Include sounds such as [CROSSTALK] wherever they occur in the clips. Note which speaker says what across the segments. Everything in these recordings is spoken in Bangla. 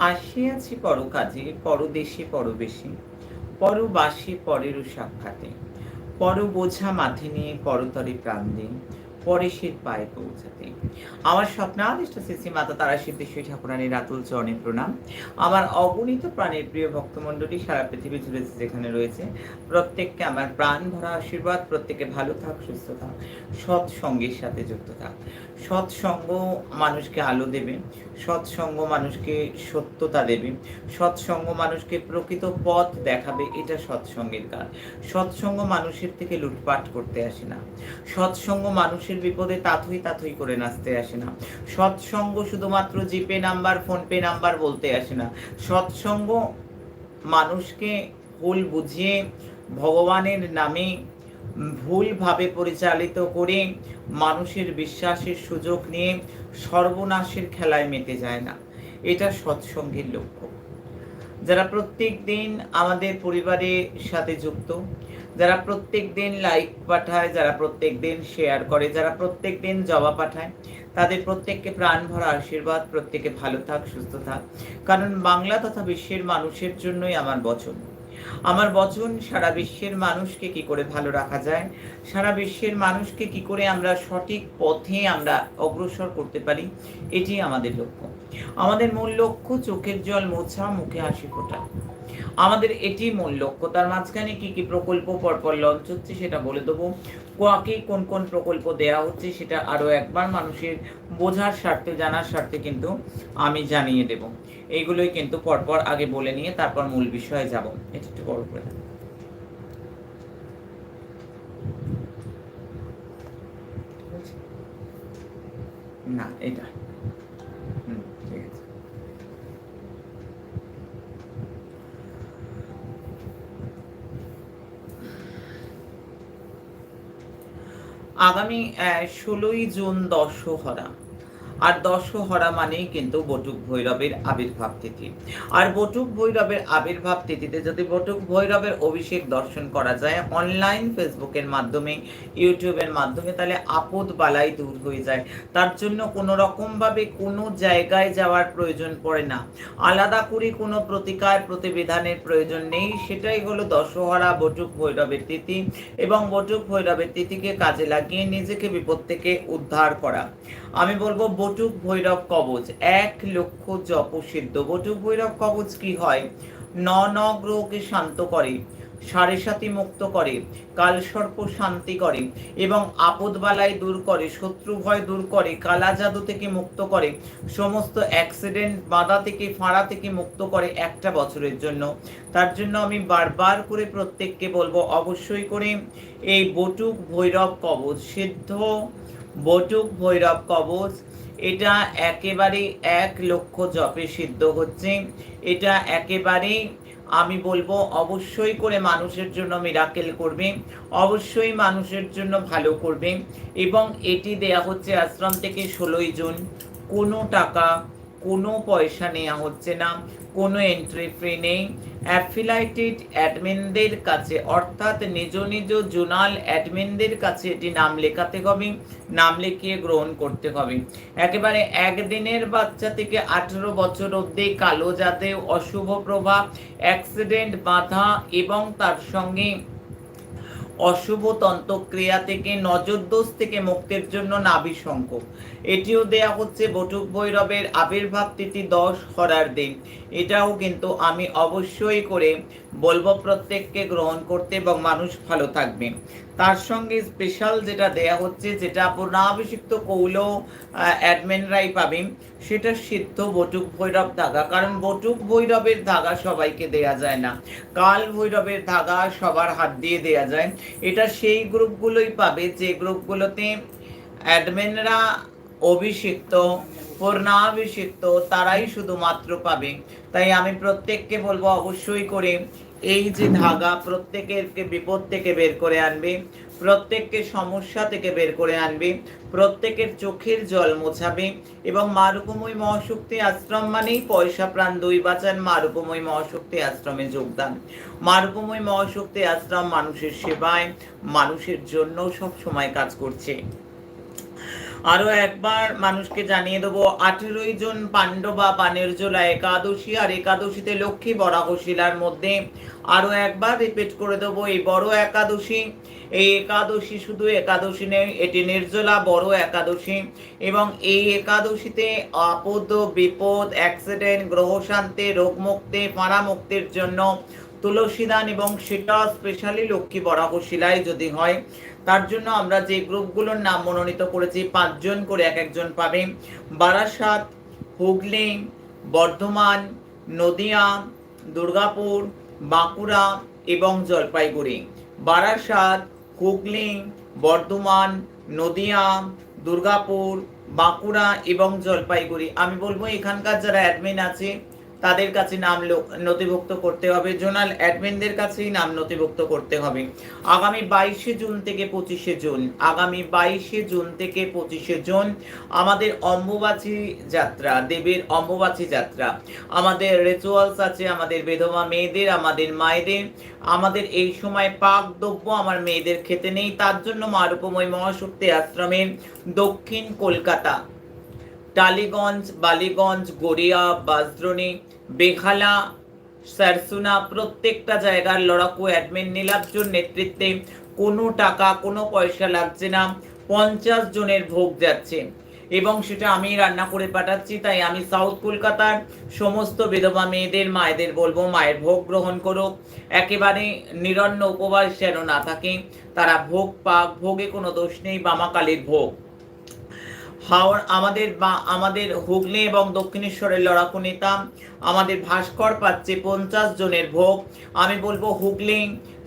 Speaker 1: আসিয়াছি পর কাজে পরদেশে পরবেশে, পরবাসী পরেরও সাক্ষাতে পর বোঝা মাথে নিয়ে পরতরে প্রাণ দিন পরেশের পায়ে পৌঁছাতে আমার স্বপ্নাদিষ্ট শ্রী মাতা তারা সিদ্ধেশ্বরী ঠাকুরানীর রাতুল চরণে প্রণাম। আমার অগণিত প্রাণের প্রিয় ভক্তমণ্ডলী সারা পৃথিবী জুড়ে যেখানে রয়েছে, প্রত্যেককে আমার প্রাণ ভরা আশীর্বাদ, প্রত্যেকে ভালো থাক, সুস্থ থাক, সৎসঙ্গের সাথে যুক্ত থাক। সৎসঙ্গ মানুষকে আলো দেবে, সৎসঙ্গ মানুষকে সত্যতা দেবে, সৎসঙ্গ মানুষকে প্রকৃত পথ দেখাবে, এটা সৎসঙ্গের কাজ। সৎসঙ্গ মানুষের থেকে লুটপাট করতে আসে না। সৎসঙ্গ মানুষের বিপদে তাথই তাথই করে নাচতে আসে না। সৎসঙ্গ শুধুমাত্র জিপে নাম্বার, ফোনপে নাম্বার বলতে আসে না। সৎসঙ্গ মানুষকে ভুল বুঝিয়ে, ভগবানের নামে ভুলভাবে পরিচালিত করে মানুষের বিশ্বাসের সুযোগ নিয়ে সর্বনাশের খেলায় মেতে যায় না। এটা সৎসঙ্গের লক্ষ্য। যারা প্রত্যেক দিন আমাদের পরিবারের সাথে যুক্ত যারা প্রত্যেক দিন লাইক পাঠায়, যারা প্রত্যেক দিন শেয়ার করে, যারা প্রত্যেক দিন জবা পাঠায়, তাদের প্রত্যেককে প্রাণ ভরা আশীর্বাদ, প্রত্যেকে ভালো থাক, সুস্থ থাক। কারণ বাংলা তথা বিশ্বের মানুষের জন্যই আমার বচন। আমার বচন, সারা বিশ্বের মানুষকে কি করে ভালো রাখা যায়? সারা বিশ্বের মানুষকে কি করে আমরা সঠিক পথে আমরা অগ্রসর করতে পারি? এটি আমাদের লক্ষ্য। আমাদের মূল লক্ষ্য চোখের জল মোছা, মুখে হাসি ফোটা। আমাদের এটি মূল লক্ষ্য। তার মাঝখানে কি কি প্রকল্প পরপর লঞ্চ হচ্ছে সেটা বলে দেবো। কাকে কোন কোন প্রকল্প দেয়া হচ্ছে সেটা আরও একবার মানুষের বোঝার স্বার্থে, জানার স্বার্থে কিন্তু আমি জানিয়ে দেব। এইগুলোই কিন্তু পরপর আগে বলে নিয়ে তারপর মূল বিষয়ে যাব। এটা একটু বড় করে না, এটা হুম ঠিক আছে আগামী ষোলোই জুন দশহরা আর দশহরা মানেই কিন্তু বটুক ভৈরবের আবির্ভাব তিথি। আর বটুক ভৈরবের আবির্ভাব তিথিতে যদি বটুক ভৈরবের অভিষেক দর্শন করা যায় অনলাইন ফেসবুকের মাধ্যমে ইউটিউবের মাধ্যমে, তাহলে আপদ বালাই দূর হয়ে যায়। তার জন্য কোনো রকমভাবে কোনো জায়গায় যাওয়ার প্রয়োজন পড়ে না। আলাদা করে কোনো প্রতিকার প্রতিবিধানের প্রয়োজন নেই। সেটাই হলো দশহরা বটুক ভৈরবের তিথি এবং বটুক ভৈরবের তিথিকে কাজে লাগিয়ে নিজেকে বিপদ থেকে উদ্ধার করা। আমি বলব বটুক ভৈরব কবচ। এক লক্ষ জপ সিদ্ধ। বটুক ভৈরব কবচ কি হয়? ন ন গ্রহকে শান্ত করে, সাড়ে সাতি মুক্ত করে কালসর্প শান্তি করে এবং আপদবালাই দূর করে, শত্রু ভয় দূর করে, কালা জাদু থেকে মুক্ত করে, সমস্ত অ্যাক্সিডেন্ট বাধা থেকে, ফাঁড়া থেকে মুক্ত করে একটা বছরের জন্য। তার জন্য আমি বারবার করে প্রত্যেককে বলব, অবশ্যই করে এই বটুক ভৈরব কবচ সিদ্ধ বটুক ভৈরব কবচ। এটা একেবারে এক লক্ষ জপে সিদ্ধ হচ্ছে। এটা একেবারে আমি বলব, অবশ্যই করে মানুষের জন্য মিরাকেল করবে। অবশ্যই মানুষের জন্য ভালো করবে। এবং এটি দেয়া হচ্ছে আশ্রম থেকে ষোলোই জুন। কোনো টাকা, কোনো পয়সা নেওয়া হচ্ছে না। কোনো এন্ট্রি নেই। অ্যাফিলাইটেড অ্যাডমিনদের কাছে, অর্থাৎ নিজ নিজ জোনাল অ্যাডমিনদের কাছে এটি নাম লেখাতে হবে, নাম লিখিয়ে গ্রহণ করতে হবে। একেবারে একদিনের বাচ্চা থেকে আঠেরো বছর অবধি কালো জাতে অশুভ প্রভাব অ্যাক্সিডেন্ট বাধা এবং তার সঙ্গে অশুভ তন্ত্রক্রিয়া থেকে, নজরদোষ থেকে মুক্তির জন্য নাভি শঙ্খ এটিও দেয়া হচ্ছে বটুক ভৈরবের আবির্ভাব তিথি দশ হরার দিন। এটাও কিন্তু আমি অবশ্যই করে বলব প্রত্যেককে গ্রহণ করতে এবং মানুষ ভালো থাকবে। তার সঙ্গে স্পেশাল যেটা দেয়া হচ্ছে, যেটা পূর্ণাভিষিক্ত কৌল অ্যাডমিনরাই পাবেন সেটা সিদ্ধ বটুক ভৈরব ধাগা কারণ বটুক ভৈরবের ধাগা সবাইকে দেয়া যায় না। কাল ভৈরবের ধাগা সবার হাত দিয়ে দেয়া যায়। এটা সেই গ্রুপগুলোই পাবে, যে গ্রুপগুলোতে অ্যাডমিনরা অভিষিক্ত, পূর্ণাভিষিক্ত তারাই শুধুমাত্র পাবে। তাই আমি প্রত্যেককে বলব অবশ্যই করে এই যে ধাগা প্রত্যেকের বিপদ থেকে বের করে আনবে, প্রত্যেককে সমস্যা থেকে বের করে আনবে, প্রত্যেকের চোখের জল মোছাবে এবং মারুকুময় মহাশক্তি আশ্রম মানেই পয়সা, প্রাণ, দুই বাঁচান মারুকুময় মহাশক্তি আশ্রমে যোগদান। মারুকুময় মহাশক্তি আশ্রম মানুষের সেবায়, মানুষের জন্য সব সময় কাজ করছে। আরও একবার মানুষকে জানিয়ে দেবো, আঠেরোই জন পাণ্ডবা পানের জোলা একাদশী আর একাদশীতে লক্ষ্মী বরাহশিলার মধ্যে। আরও একবার রিপিট করে দেবো, এই বড় একাদশী, এই একাদশী শুধু একাদশী নেই এটি নির্জলা বড় একাদশী এবং এই একাদশীতে আপদ, বিপদ অ্যাক্সিডেন্ট গ্রহ শান্তি রোগ মুক্তি ফাঁড়া মুক্তির জন্য তুলসী দান এবং সেটা স্পেশালি লক্ষ্মী বরাহশিলায় যদি হয়, তার জন্য আমরা যে গ্রুপগুলোর নাম মনোনীত করেছি, পাঁচজন করে এক একজন পাবে। বারাসাত, হুগলি, বর্ধমান, নদিয়া, দুর্গাপুর, বাঁকুড়া এবং জলপাইগুড়ি। বারাসাত, হুগলি, বর্ধমান, নদিয়া, দুর্গাপুর, বাঁকুড়া এবং জলপাইগুড়ি। আমি বলব এখানকার যারা অ্যাডমিন আছে তাদের কাছে নাম নথিভুক্ত করতে হবে। জোনাল অ্যাডমিনদের কাছেই নাম নথিভুক্ত করতে হবে। আগামী বাইশে জুন থেকে পঁচিশে জুন। আগামী বাইশে জুন থেকে পঁচিশে জুন আমাদের অম্বুবাচী যাত্রা, দেবীর অম্বুবাচী যাত্রা। আমাদের রিচুয়ালস আছে, আমাদের বেধবা মেয়েদের, আমাদের মায়েদের। আমাদের এই সময় পাক দ্রব্য আমার মেয়েদের খেতে নেই। তার জন্য মা রূপময় মহাশক্তি আশ্রমের দক্ষিণ কলকাতা টালিগঞ্জ, বালিগঞ্জ, গড়িয়া বাজদ্রণী বেখালা, সারসুনা প্রত্যেকটা জায়গার লড়াকু অ্যাডমিন নীলাব্জুর নেতৃত্বে কোনো টাকা, কোনো পয়সা লাগছে না। পঞ্চাশ জনের ভোগ যাচ্ছে। এবং সেটা আমি রান্না করে পাঠাচ্ছি, তাই আমি সাউথ কলকাতার সমস্ত বিধবা মেয়েদের, মায়েদের বলব, মায়ের ভোগ গ্রহণ করো। একেবারে নিরন্ন উপবাস যেন না থাকে, তারা ভোগ পাক, ভোগে কোনো দোষ নেই, বামাকালীর ভোগ। হাওড় আমাদের বা আমাদের হুগলি এবং দক্ষিণেশ্বরের লড়াকু নেতা, আমাদের ভাস্কর পাচ্ছে পঞ্চাশ জনের ভোগ। আমি বলব হুগলি,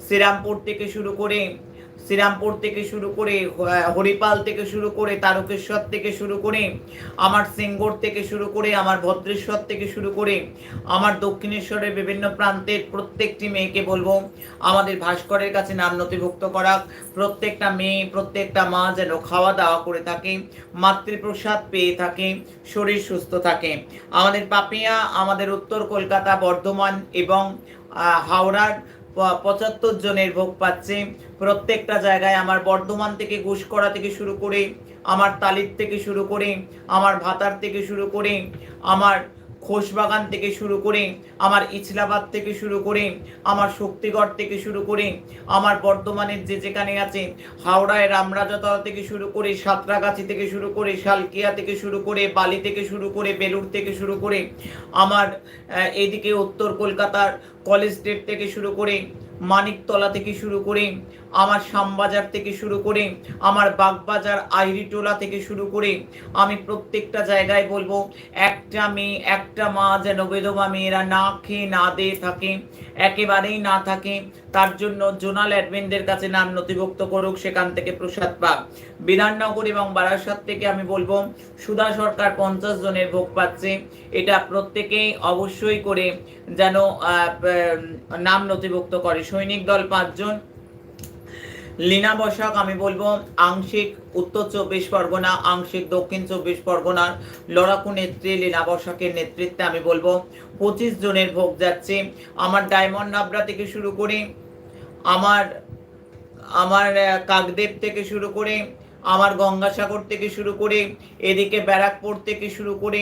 Speaker 1: শ্রীরামপুর থেকে শুরু করে শ্রীরামপুর থেকে শুরু করে হরিপাল থেকে শুরু করে, তারকেশ্বর থেকে শুরু করে, আমার সিঙ্গোর থেকে শুরু করে, আমার ভদ্রেশ্বর থেকে শুরু করে, আমার দক্ষিণেশ্বরের বিভিন্ন প্রান্তের প্রত্যেকটি মেয়েকে বলব, আমাদের ভাস্করের কাছে নাম নথিভুক্ত করা প্রত্যেকটা মেয়ে, প্রত্যেকটা মা যেন খাওয়া দাওয়া করে থাকে, মাতৃপ্রসাদ পেয়ে থাকে, শরীর সুস্থ থাকে। আমাদের পাপিয়া, আমাদের উত্তর কলকাতা, বর্ধমান এবং হাওড়ার পঁচাত্তর জনের ভোগ পাচ্ছে। প্রত্যেকটা জায়গায় আমার বর্ধমান থেকে ঘুষকড়া থেকে শুরু করে, আমার তালির থেকে শুরু করে, আমার ভাতার থেকে শুরু করে, আমার খোসবাগান থেকে শুরু করে আমার ইছলাবাদ থেকে শুরু করে আমার শক্তিগড় থেকে শুরু করে আমার বর্ধমানের যে যেখানে আছে হাওড়ায় রামরাজাতলা থেকে শুরু করে সাঁতরাগাছি থেকে শুরু করে শালকিয়া থেকে শুরু করে বালি থেকে শুরু করে বেলুর থেকে শুরু করে আমার এদিকে উত্তর কলকাতার কলেজ স্ট্রিট থেকে শুরু করে মানিকতলা থেকে শুরু করে আমার শ্যামবাজার থেকে শুরু করে আমার বাগবাজার আইরিটোলা থেকে শুরু করে আমি প্রত্যেকটা জায়গায় বলব, একটা মেয়ে, একটা মা যেন বেদমা মেয়েরা না খেয়ে, না দিয়ে থাকে, একেবারেই না থাকে। তার জন্য জোনাল অ্যাডমিনদের কাছে নাম নথিভুক্ত করুক, সেখান থেকে প্রসাদ পাক। বিধাননগর এবং বারাসাত থেকে আমি বলব, সুধা সরকার পঞ্চাশ জনের ভোগ পাচ্ছে। এটা প্রত্যেকেই অবশ্যই করে যেন নাম নথিভুক্ত করে। সৈনিক দল পাঁচজন লীনা বৈশাখ, আমি বলব আংশিক উত্তর চব্বিশ পরগনা, আংশিক দক্ষিণ চব্বিশ পরগনার লড়াকু নেত্রী লীনা বৈশাখের নেতৃত্বে আমি বলব পঁচিশ জনের ভোগ যাচ্ছে। আমার ডায়মন্ড নাবরা থেকে শুরু করে, আমার আমার কাকদেব থেকে শুরু করে আমার গঙ্গাসাগর থেকে শুরু করে এদিকে ব্যারাকপুর থেকে শুরু করে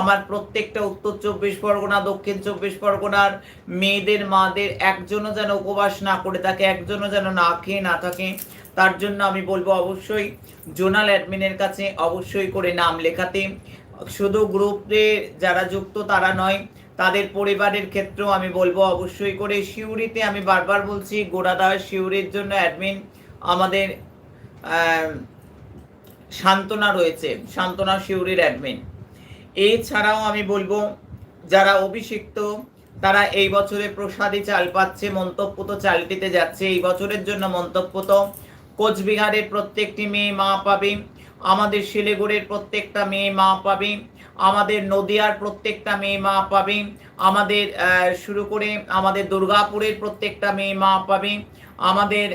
Speaker 1: আমার প্রত্যেকটা উত্তর চব্বিশ পরগনা, দক্ষিণ চব্বিশ পরগনার মেয়েদের, মাদের একজনও যেন উপবাস না করে থাকে, একজনও যেন না খেয়ে না থাকে, তার জন্য আমি বলব অবশ্যই জোনাল অ্যাডমিনের কাছে অবশ্যই করে নাম লেখাতে। শুধু গ্রুপে যারা যুক্ত তারা নয়, তাদের পরিবারের ক্ষেত্রেও আমি বলব অবশ্যই করে। শিউরিতে আমি বারবার বলছি গোড়াদার শিউরির জন্য অ্যাডমিন আমাদের সান্ত্বনা রয়েছে, সান্ত্বনা শিউরির অ্যাডমিন এছাড়াও আমি বলব, যারা অভিষিক্ত, তারা এই বছরে প্রসাদী চাল পাচ্ছে মন্তব্য তো চালটিতে যাচ্ছে। এই বছরের জন্য মন্তব্য তো কোচবিহারের প্রত্যেকটি মেয়ে মা পাবে, আমাদের শিলিগুড়ির প্রত্যেকটা মেয়ে মা পাবে, আমাদের নদিয়ার প্রত্যেকটা মেয়ে মা পাবে, আমাদের শুরু করে আমাদের দুর্গাপুরের প্রত্যেকটা মেয়ে মা পাবে আমাদের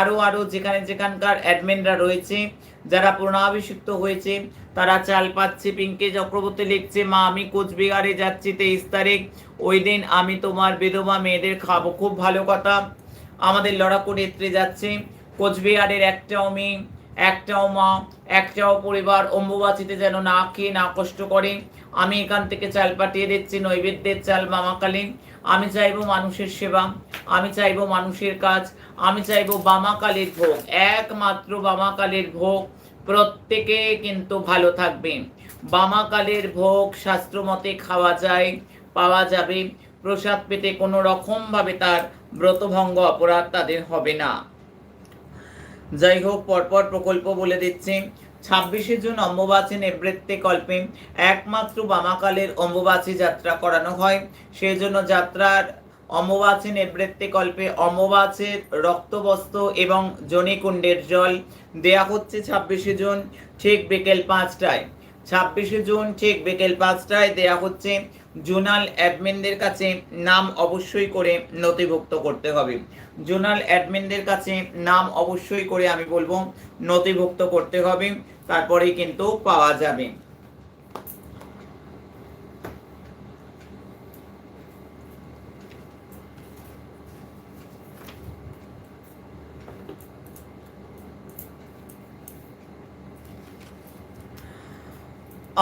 Speaker 1: আরও আরও যেখানে যেখানকার অ্যাডমিনরা রয়েছে, যারা পুনরাভিষিক্ত হয়েছে, তারা চাল পাচ্ছে, পিঙ্কে চক্রবর্তী লিখছে, মা, আমি কোচবিহারে যাচ্ছি তেইশ তারিখ। ওই দিন আমি তোমার বিধবা মেয়েদের খাব। খুব ভালো কথা। আমাদের লড়াকু নেত্রে যাচ্ছে। কোচবিহারের একটাও মেয়ে, একটাও মা, একটাও পরিবার অম্বুবাচিতে যেন না খেয়ে না কষ্ট করে। আমি এখান থেকে চাল পাঠিয়ে দিচ্ছি, নৈবেদ্যের চাল মামাকালী। আমি চাইব মানুষের সেবা, আমি চাইব মানুষের কাজ, আমি চাইব বামাকালীর ভোগ, একমাত্র বামাকালীর ভোগ প্রত্যেকে কিন্তু ভালো থাকবে। বামাকালের ভোগ শাস্ত্রমতে খাওয়া যায়, পাওয়া যাবে, প্রসাদ পেতে কোনো রকমভাবে তার ব্রতভঙ্গ অপরাধ তাদের হবে না। যাই হোক, পরপর প্রকল্প বলে দিচ্ছি ছাব্বিশে জুন অম্বুবাচী নেবৃত্তে কল্পে একমাত্র বামাকালের অম্বুবাচী যাত্রা করানো হয়। সেই জন্য যাত্রার অম্বুবাচী নেবৃত্তে কল্পে অম্বুবাচের রক্তবস্ত্র এবং জনিকুণ্ডের জল দেয়া হচ্ছে ছাব্বিশে জুন, ঠিক বিকেল পাঁচটায়। ছাব্বিশে জুন, ঠিক বিকেল পাঁচটায় দেয়া হচ্ছে জোনাল অ্যাডমিনদের কাছে নাম অবশ্যই করে নথিভুক্ত করতে হবে। জোনাল অ্যাডমিনদের কাছে নাম অবশ্যই করে আমি বলব, নথিভুক্ত করতে হবে, তারপরেই কিন্তু পাওয়া যাবে।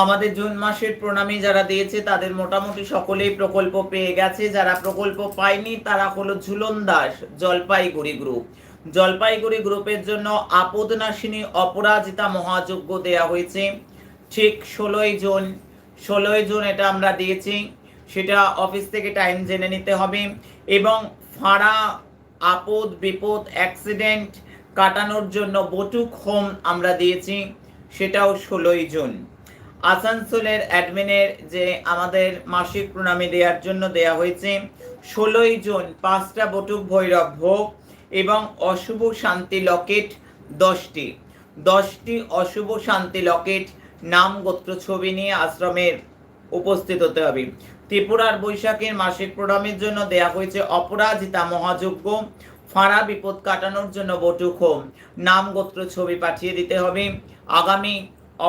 Speaker 1: আমাদের জুন মাসের প্রণামী যারা দিয়েছে, তাদের মোটামুটি সকলেই প্রকল্প পেয়ে গেছে। যারা প্রকল্প পায়নি, তারা হলো ঝুলন দাস, জলপাইগুড়ি গ্রুপ জলপাইগুড়ি গ্রুপের জন্য আপদনাশিনী অপরাজিতা মহাযজ্ঞ দেয়া হয়েছে। ঠিক ষোলোই জুন ষোলোই জুন এটা আমরা দিয়েছি। সেটা অফিস থেকে টাইম জেনে নিতে হবে। এবং ফাঁড়া, আপদ, বিপদ অ্যাক্সিডেন্ট কাটানোর জন্য বটুক হোম আমরা দিয়েছি। সেটাও ষোলোই জুন। আসানসোলের অ্যাডমিনের যে আমাদের মাসিক প্রণামী দেওয়ার জন্য দেয়া হয়েছে, ষোলোই জুন পাঁচটা বটুক ভৈরব ভোগ এবং অশুভ শান্তি লকেট দশটি। দশটি অশুভ শান্তি লকেট নাম গোত্র ছবি নিয়ে আশ্রমের উপস্থিত হতে হবে। ত্রিপুরার বৈশাখের মাসিক প্রণামের জন্য দেয়া হয়েছে অপরাজিতা মহাযজ্ঞ, ফাঁড়া বিপদ কাটানোর জন্য বটুক হোম। নাম গোত্র ছবি পাঠিয়ে দিতে হবে। আগামী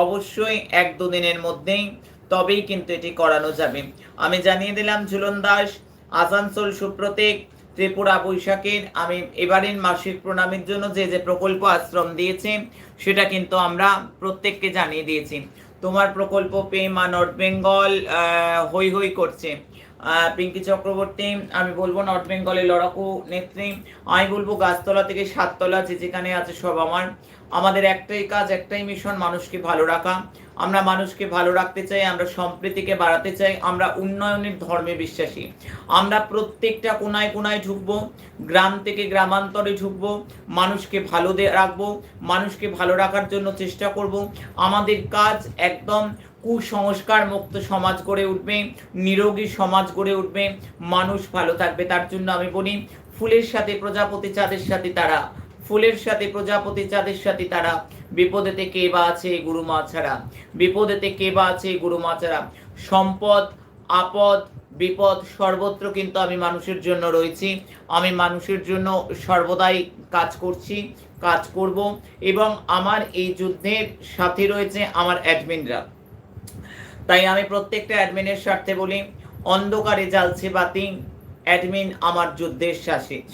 Speaker 1: অবশ্যই এক দুদিনের মধ্যেই তবেই কিন্তু এটি করানো যাবে। আমি জানিয়ে দিলাম, ঝুলন দাস, আসানসোল সুপ্রতীক, ত্রিপুরা বৈশাখের, আমি এবারের মাসিক প্রণামের জন্য যে যে প্রকল্প আশ্রম দিয়েছে, সেটা কিন্তু আমরা প্রত্যেককে জানিয়ে দিয়েছি। তোমার প্রকল্প পেমা নর্থ বেঙ্গল হৈ হৈ করছে। পিঙ্কি চক্রবর্তী, আমি বলব নর্থ বেঙ্গলের লড়াকু নেত্রী। আমি বলব গাছতলা থেকে সাততলা যে যেখানে আছে সব আমার। আমাদের একটাই কাজ, একটাই মিশন মানুষকে ভালো রাখা। আমরা মানুষকে ভালো রাখতে চাই, আমরা সম্প্রীতিকে বাড়াতে চাই, আমরা উন্নয়নের ধর্মে বিশ্বাসী। আমরা প্রত্যেকটা কোনায় কোনায় ঢুকবো, গ্রাম থেকে গ্রামান্তরে ঢুকবো, মানুষকে ভালো রাখব, মানুষকে ভালো রাখার জন্য চেষ্টা করব। আমাদের কাজ একদম কুসংস্কার মুক্ত সমাজ গড়ে উঠবে, নিরোগী সমাজ গড়ে উঠবে, মানুষ ভালো থাকবে, তার জন্য আমি বলি, ফুলের সাথে প্রজাপতি, চাঁদের সাথে তারা। ফুলের সাথে প্রজাপতি, চাঁদের সাথে তারা। বিপদেতে কে বা আছে গুরু মা ছাড়া? বিপদেতে কে বা আছে গুরু মা ছাড়া? সম্পদ, আপদ, বিপদ সর্বত্র কিন্তু আমি মানুষের জন্য রয়েছি। আমি মানুষের জন্য সর্বদাই কাজ করছি, কাজ করব এবং আমার এই যুদ্ধের সাথে রয়েছে আমার অ্যাডমিনরা তাই আমি প্রত্যেকটা অ্যাডমিনের স্বার্থে বলি, অন্ধকারে জ্বালছে বাতি অ্যাডমিন আমার যুদ্ধের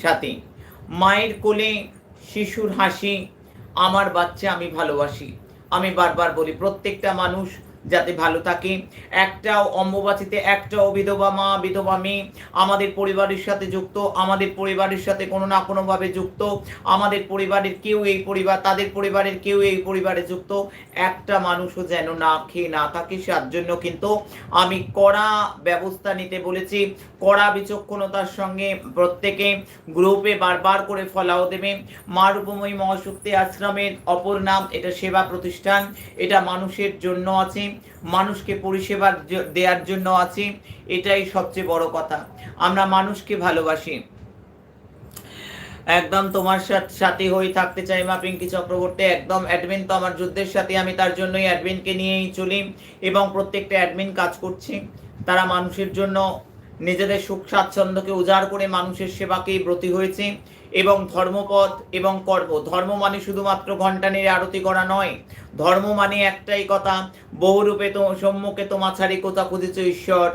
Speaker 1: সাথে- মায়ের কোলে শিশুর হাসি, আমার বাচ্চা আমি ভালোবাসি। আমি বারবার বলি, প্রত্যেকটা মানুষ যাতে ভালো থাকে। একটাও অম্বুবাচিতে, একটাও বিধবা মা, বিধবা মেয়ে আমাদের পরিবারের সাথে যুক্ত, আমাদের পরিবারের সাথে কোনো না কোনোভাবে যুক্ত, আমাদের পরিবারের কেউ এই পরিবার, তাদের পরিবারের কেউ এই পরিবারে যুক্ত। একটা মানুষও যেন না খেয়ে না থাকে তার জন্য কিন্তু আমি কড়া ব্যবস্থা নিতে বলেছি। কড়া বিচক্ষণতার সঙ্গে প্রত্যেকে গ্রুপে বারবার করে ফলাও দেবে। মা রূপময়ী মহাশক্তি আশ্রমের অপর নাম, এটা সেবা প্রতিষ্ঠান, এটা মানুষের জন্য আছে। মানুষকে পরিষেবা দেওয়ার জন্য আছে, এটাই সবচেয়ে বড় কথা। আমরা মানুষকে ভালোবাসি। একদম তোমার সাথে হয়ে থাকতে চাই মা পিঙ্কি চক্রবর্তী। একদম অ্যাডমিন তো আমার যুদ্ধের সাথে আমি তার জন্যই অ্যাডমিনকে নিয়েই চলি এবং প্রত্যেকটা অ্যাডমিন কাজ করছে। তারা মানুষের জন্য নিজেদের সুখ স্বাচ্ছন্দ্যকে উজাড় করে মানুষের সেবাকেই ব্রতী হয়েছে। এবং ধর্মপথ এবং কর্ম। ধর্ম মানে শুধুমাত্র ঘণ্টা নেড়ে আরতি করা নয়। ধর্ম মানে একটাই কথা, বহুরূপে তো সম্মুখে তোমা ছাড়ি কোথা খুঁজেছ ঈশ্বর?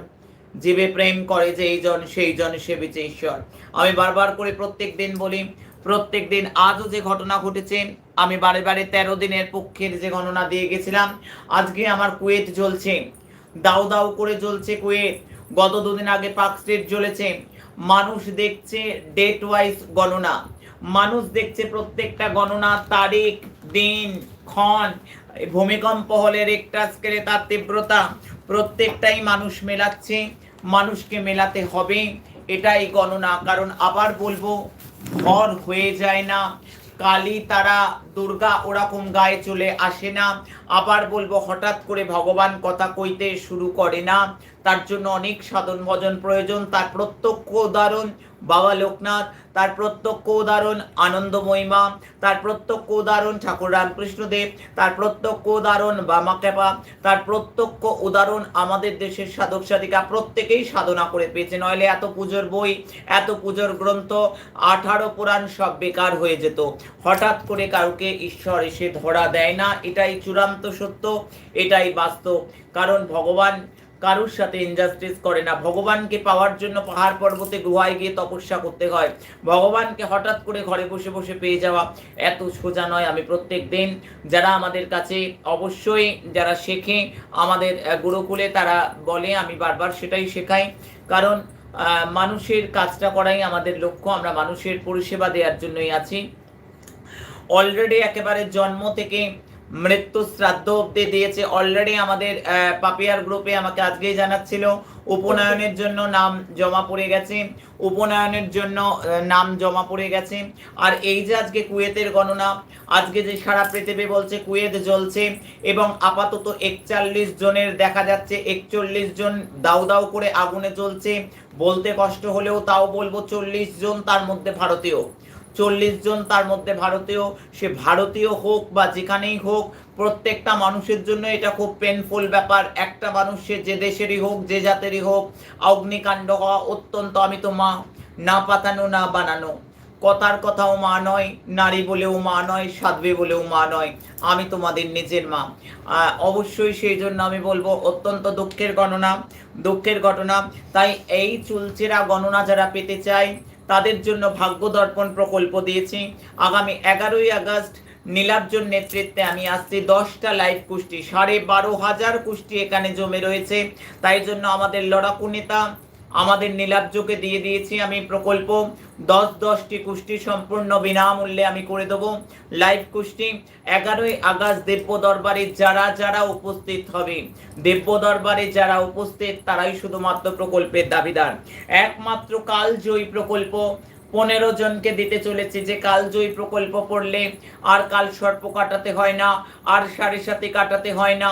Speaker 1: জীবে প্রেম করে যে এই জন সেই জন সেবিছে ঈশ্বর। আমি বারবার করে প্রত্যেক দিন বলি, প্রত্যেক দিন আজও যে ঘটনা ঘটেছে, আমি বারে বারে তেরো দিনের পক্ষের যে গণনা দিয়ে গেছিলাম, আজকে আমার কুয়েত জ্বলছে। দাউ দাউ করে জ্বলছে কুয়েত। গত দুদিন আগে পাক স্ট্রিট জ্বলেছে। মানুষ দেখছে ডেট ওয়াইজ গণনা। মানুষ দেখছে প্রত্যেকটা গণনা, তারিখ, দিন, ক্ষণ, ভূমিকম্প হলে রেকটা স্কেলে তার তীব্রতা। প্রত্যেকটাই মানুষ মেলাচ্ছে, মানুষকে মেলাতে হবে, এটাই গণনা। কারণ আবার বলব, ভর হয়ে যায় না। কালী তারা দুর্গা ওরকম গায়ে চলে আসে না। আবার বলব, হঠাৎ করে ভগবান কথা কইতে শুরু করে না। তার জন্য অনেক সাধন ভজন প্রয়োজন। তার প্রত্যক্ষ উদাহরণ, বাবা লোকনাথ, তার প্রত্যক্ষ উদাহরণ, আনন্দ মহিমা, তার প্রত্যক্ষ উদাহরণ, ঠাকুর রামকৃষ্ণদেব, তার প্রত্যক্ষ উদাহরণ, বামা কেপা তার প্রত্যক্ষ উদাহরণ আমাদের দেশের সাধক সাধিকা প্রত্যেকেই সাধনা করে পেয়েছে। নইলে এত পুজোর বই, এত পুজোর গ্রন্থ, আঠারো পুরাণ সব বেকার হয়ে যেত। হঠাৎ করে কাউকে ঈশ্বর এসে ধরা দেয় না, এটাই চূড়ান্ত সত্য, এটাই বাস্তব। কারণ ভগবান কারুর সাথে ইনজাস্টিস করে না। ভগবানকে পাওয়ার জন্য পাহাড় পর্বতে গুহায় গিয়ে তপস্যা করতে হয়। ভগবানকে হঠাৎ করে ঘরে বসে বসে পেয়ে যাওয়া এত সোজা নয়। আমি প্রত্যেক দিন যারা আমাদের কাছে অবশ্যই যারা শেখে আমাদের গুরুকুলে তারা বলে, আমি বারবার সেটাই শেখাই। কারণ মানুষের কাজটা করাই আমাদের লক্ষ্য। আমরা মানুষের পরিষেবা দেওয়ার জন্যই আছি। অলরেডি একেবারে জন্ম থেকে মৃত্যু শ্রাদ্ধ অব্দি দিয়েছে। অলরেডি আমাদের পাপিয়ার গ্রুপে আমাকে আজকেই জানাচ্ছিল। উপনয়নের জন্য নাম জমা পড়ে গেছে। উপনয়নের জন্য নাম জমা পড়ে গেছে। আর এই যে আজকে কুয়েতের গণনা, আজকে যে সারা পৃথিবী বলছে কুয়েত জ্বলছে এবং আপাতত একচল্লিশ জনের দেখা যাচ্ছে, একচল্লিশ জন দাউ দাউ করে আগুনে জ্বলছে। বলতে কষ্ট হলেও তাও বলব চল্লিশ জন তার মধ্যে ভারতীয়। চল্লিশ জন তার মধ্যে ভারতীয়, সে ভারতীয় হোক বা যেখানেই হোক, প্রত্যেকটা মানুষের জন্য এটা খুব পেনফুল ব্যাপার। একটা মানুষ সে যে দেশেরই হোক, যে জাতেরই হোক, অগ্নিকাণ্ড হওয়া অত্যন্ত, আমি তো মা, না পাতানো, না বানানো। কথার কথাও মা নয়, নারী বলেও মা নয়, সাধ্বী বলেও মা নয়, আমি তোমাদের নিজের মা। অবশ্যই সেই জন্য আমি বলব, অত্যন্ত দুঃখের গণনা, দুঃখের ঘটনা। তাই এই চুলচেরা গণনা যারা পেতে চায় তাদের জন্য ভাগ্য দর্পণ প্রকল্প দিয়েছি। আগামী এগারোই আগস্ট নীলাব্জর নেতৃত্বে আমি আসছি। দশটা লাইভ কুষ্টি সাড়ে বারো হাজার কুষ্টি এখানে জমে রয়েছে। তাই জন্য আমাদের লড়াকু নেতা আমাদের নীলাব্জকে দিয়ে দিয়েছি আমি প্রকল্প। দশ দশটি কুষ্টি সম্পূর্ণ বিনামূল্যে আমি করে দেবো। লাইভ কুষ্টি, এগারোই আগস্ট দেব্য দরবারে যারা যারা উপস্থিত হবে দেব্য দরবারে যারা উপস্থিত তারাই শুধুমাত্র প্রকল্পের দাবিদার। একমাত্র কালজয়ী প্রকল্প পনেরো জনকে দিতে চলেছি। যে কালজয়ী প্রকল্প পড়লে আর কাল সর্প কাটাতে হয় না, আর সাড়ে সাথে কাটাতে হয় না,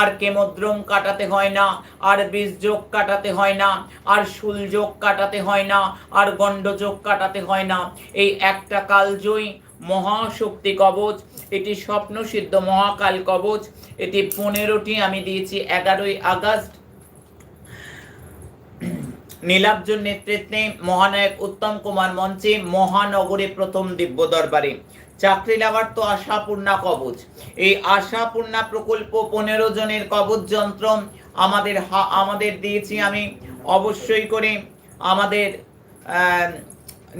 Speaker 1: আর কেমদ্রম কাটাতে হয় না, আর বীজযোগ কাটাতে হয় না, আর শুলযোগ কাটাতে হয় না, আর গণ্ডযোগ কাটাতে হয় না। এই একটা কালজয়ী মহাশক্তি কবচ, এটি স্বপ্ন সিদ্ধ মহাকাল কবচ, এটি পনেরোটি আমি দিয়েছি, এগারোই আগস্ট। নীলাব্জর নেতৃত্বে মহানায়ক উত্তম কুমার মঞ্চে মহানগরে প্রথম দিব্য দরবারে চাকরি লাগার তো আশাপূর্ণা কবচ এই আশাপূর্ণা প্রকল্প পনেরো জনের কবচ যন্ত্র আমাদের আমাদের দিয়েছি আমি। অবশ্যই করে আমাদের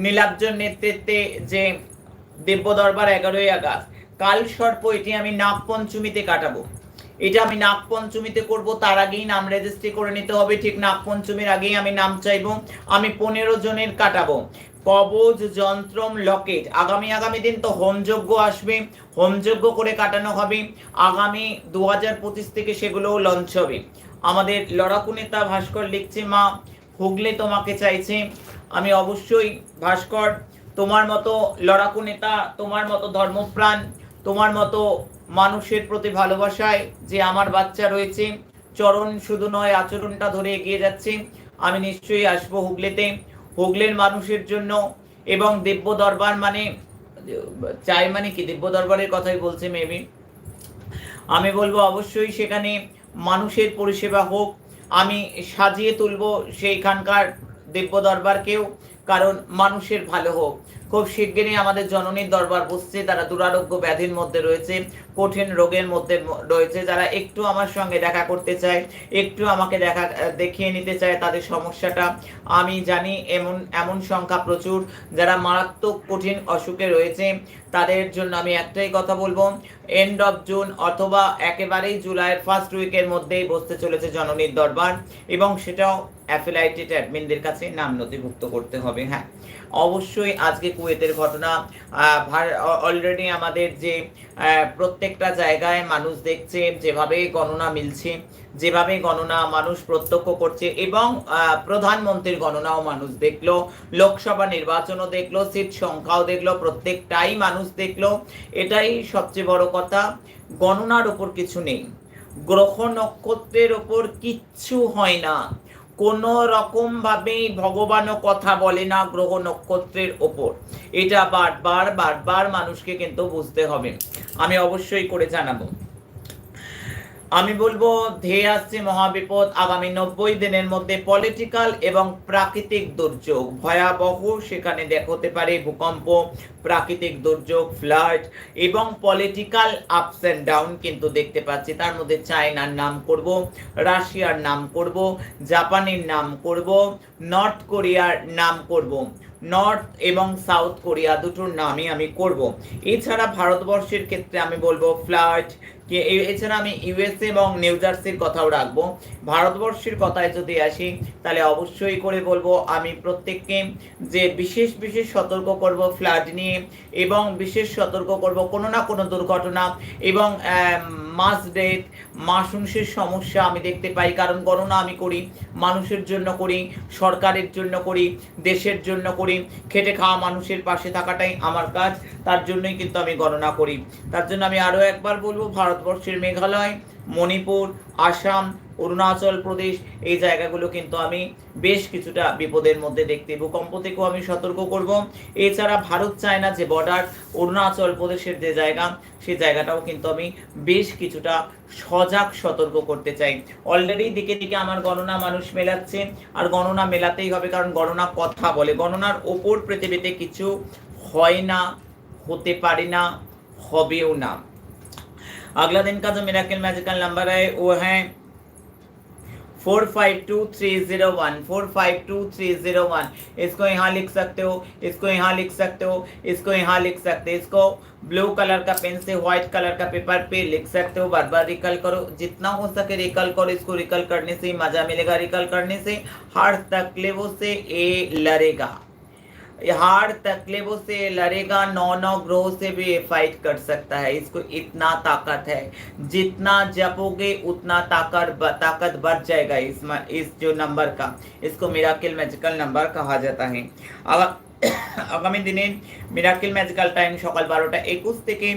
Speaker 1: নীলাব্জর নেতৃত্বে যে দিব্য দরবার এগারোই আগস্ট, কাল সর্প এটি আমি নাগ পঞ্চমীতে কাটাবো। এটা আমি নাগ পঞ্চমীতে করব, তার আগেই নাম রেজিস্ট্রি করে নিতে হবে। ঠিক নাগ পঞ্চমীর আগেই আমি নাম চাইব, আমি পনেরো জনের কাটাবো। কবজ, যন্ত্রম, লকেট। আগামী আগামী দিন তো হোমযজ্ঞ আসবে, হোমযজ্ঞ করে কাটানো হবে। আগামী দু পঁচিশ থেকে সেগুলোও লঞ্চ হবে। আমাদের লড়াকু নেতা ভাস্কর লিখছে, মা, হুগলে তোমাকে চাইছে। আমি অবশ্যই ভাস্কর, তোমার মতো লড়াকু নেতা, তোমার মতো ধর্মপ্রাণ, তোমার মতো মানুষের প্রতি ভালোবাসায় যে আমার বাচ্চা রয়েছে, চরণ শুধু নয়, আচরণটা ধরে এগিয়ে যাচ্ছে। আমি নিশ্চয়ই আসব হুগলিতে। হুগলির মানুষের জন্য এবং দিব্য দরবার মানে চাই মানে কি? দিব্য দরবারের কথাই বলছে মেবি। আমি বলব অবশ্যই সেখানে মানুষের পরিষেবা হোক। আমি সাজিয়ে তুলবো সেইখানকার দিব্য দরবারকেও, কারণ মানুষের ভালো হোক। খুব শিগগিরই আমাদের জননীর দরবার বসছে, তারা দুরারোগ্য ব্যাধির মধ্যে রয়েছে, কঠিন রোগের মধ্যে রয়েছে, যারা একটু আমার সঙ্গে দেখা করতে চায়, একটু আমাকে দেখা দেখিয়ে নিতে চায় তাদের সমস্যাটা, আমি জানি এমন এমন সংখ্যা প্রচুর, যারা মারাত্মক কঠিন অসুখে রয়েছে, তাদের জন্য আমি একটাই কথা বলব এন্ড অফ জুন অথবা একেবারেই জুলাইয়ের ফার্স্ট উইকের মধ্যেই বসতে চলেছে জননীর দরবার, এবং সেটাও অ্যাফিলাইটেড অ্যাডমিনদের কাছে নাম নথিভুক্ত করতে হবে হ্যাঁ। অবশ্যই আজকে কুয়েতের ঘটনা অলরেডি আমাদের যে প্রত্যেকটা জায়গায় মানুষ দেখছে, যেভাবে গণনা মিলছে, যেভাবে গণনা মানুষ প্রত্যক্ষ করছে এবং প্রধানমন্ত্রীর গণনাও মানুষ দেখল, লোকসভা নির্বাচনও দেখল, সিট সংখ্যাও দেখল, প্রত্যেকটাই মানুষ দেখল। এটাই সবচেয়ে বড় কথা, গণনার ওপর কিছু নেই। গ্রহ নক্ষত্রের ওপর কিচ্ছু হয় না। কোনো রকম ভাবেই ভগবানও কথা বলে না গ্রহ নক্ষত্রের ওপর। এটা বারবার বারবার মানুষকে কিন্তু বুঝতে হবে। আমি অবশ্যই করে জানাব। আমি বলব ধেয়ে আসছে মহাবিপদ আগামী নব্বই দিনের মধ্যে পলিটিক্যাল এবং প্রাকৃতিক দুর্যোগ। ভয়াবহ সেখানে হতে পারে ভূকম্প, প্রাকৃতিক দুর্যোগ ফ্লাড এবং পলিটিক্যাল আপস অ্যান্ড ডাউন কিন্তু দেখতে পাচ্ছি। তার মধ্যে চায়নার নাম করব, রাশিয়ার নাম করব, জাপানের নাম করব নর্থ কোরিয়ার নাম করব নর্থ এবং সাউথ কোরিয়া দুটোর নামই আমি করব। এছাড়া ভারতবর্ষের ক্ষেত্রে আমি বলব ফ্লাড এছাড়া আমি ইউএসএ এবং নিউ জার্সির কথাও রাখব। ভারতবর্ষের কথায় যদি আসি, তাহলে অবশ্যই করে বলব, আমি প্রত্যেককে যে বিশেষ বিশেষ সতর্ক করব ফ্লাড নিয়ে এবং বিশেষ সতর্ক করব কোনো না কোনো দুর্ঘটনা এবং মাস ডেথ মাসুংসের সমস্যা আমি দেখতে পাই, কারণ গণনা আমি করি, মানুষের জন্য করি, সরকারের জন্য করি, দেশের জন্য করি, খেটে খাওয়া মানুষের পাশে থাকাটাই আমার কাজ, তার জন্যই কিন্তু আমি গণনা করি। তার জন্য আমি আরও একবার বলব, ভারতবর্ষের মেঘালয়, মণিপুর, আসাম অরুণাচল প্রদেশ এই জায়গাগুলো কিন্তু আমি বেশ কিছুটা বিপদের মধ্যে দেখতে ভূকম্প থেকেও আমি সতর্ক করব এছাড়া ভারত চায়না যে বর্ডার অরুণাচল প্রদেশের যে জায়গা সেই জায়গাটাও কিন্তু আমি বেশ কিছুটা সজাগ সতর্ক করতে চাই অলরেডি দিকে দিকে আমার গণনা মানুষ মেলাচ্ছে আর গণনা মেলাতেই হবে কারণ গণনা কথা বলে গণনার ওপর পৃথিবীতে কিছু হয় না হতে পারে না হবেও না अगला दिन का जो मिराकल मैजिकल नंबर है वो है four five two three zero one, four five two three zero one. इसको यहाँ लिख सकते हो, इसको यहाँ लिख सकते हो, इसको यहाँ लिख सकते हो। इसको ब्लू कलर का पेन से व्हाइट कलर का पेपर पे लिख सकते हो। बार बार रिकल करो। जितना हो सके रिकल करो। इसको रिकल करने से मज़ा मिलेगा। रिकल करने से हर तकलीफों से ये लड़ेगा। हार तकलीफों से लड़ेगा नौ नौ ग्रोह से भी फाइट कर सकता है। इसको इतना ताकत है। जितना जपोगे, उतना ताकत ताकत बढ़ जाएगा इस इस जो नंबर का। इसको मेरा मैजिकल नंबर कहा जाता है। अब, [COUGHS] आगामी दिन মিরাকিল ম্যাজিক্যাল টাইম সকাল বারোটা একুশ থেকে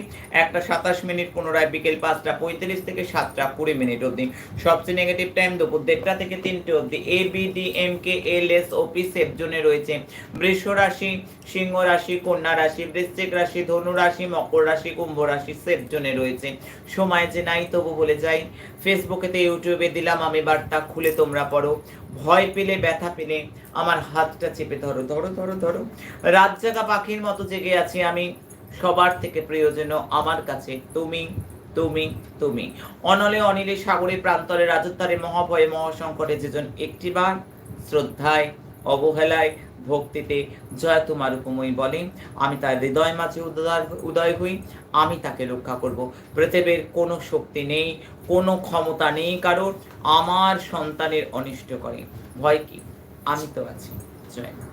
Speaker 1: একটা সাতাশ মিনিট, পুনরায় বিকেল পাঁচটা পঁয়ত্রিশ থেকে সাতটা কুড়ি মিনিট অবধি। সবচেয়ে নেগেটিভ টাইম দুপুর দেড়টা থেকে তিনটে অবধি। A B D M K L S OP safe জোনে রয়েছে। বৃষ রাশি, সিংহ রাশি, কন্যা রাশি, বৃশ্চিক রাশি, ধনু রাশি, মকর রাশি, কুম্ভ রাশি সেফ জোনে রয়েছে। সময় যে নাই তবু বলে যাই। ফেসবুকেতে ইউটিউবে দিলাম আমি বার্তা, খুলে তোমরা পড়ো। ভয় পেলে, ব্যথা পেলে, আমার হাতটা চেপে ধরো ধরো ধরো ধরো। রাত জাগা পাখির মতো জেগে আছি আমি। সবার থেকে প্রিয়জন আমার কাছে তুমি তুমি তুমি। অনলে অনিলে সাগরে প্রান্তরে রাজত্বারে মহাভয়ে মহাসংকটে যেজন একটিবার শ্রদ্ধায়, অবহেলায় ভক্তিতে জয় তোমার উপময় বলে, আমি তার হৃদয় মাঝে উদয় উদয় হই, আমি তাকে রক্ষা করব। পৃথিবীর কোনো শক্তি নেই, কোনো ক্ষমতা নেই কারোর, আমার সন্তানের অনিষ্ট করে। ভয় কি? আমি তো আছি। জয়।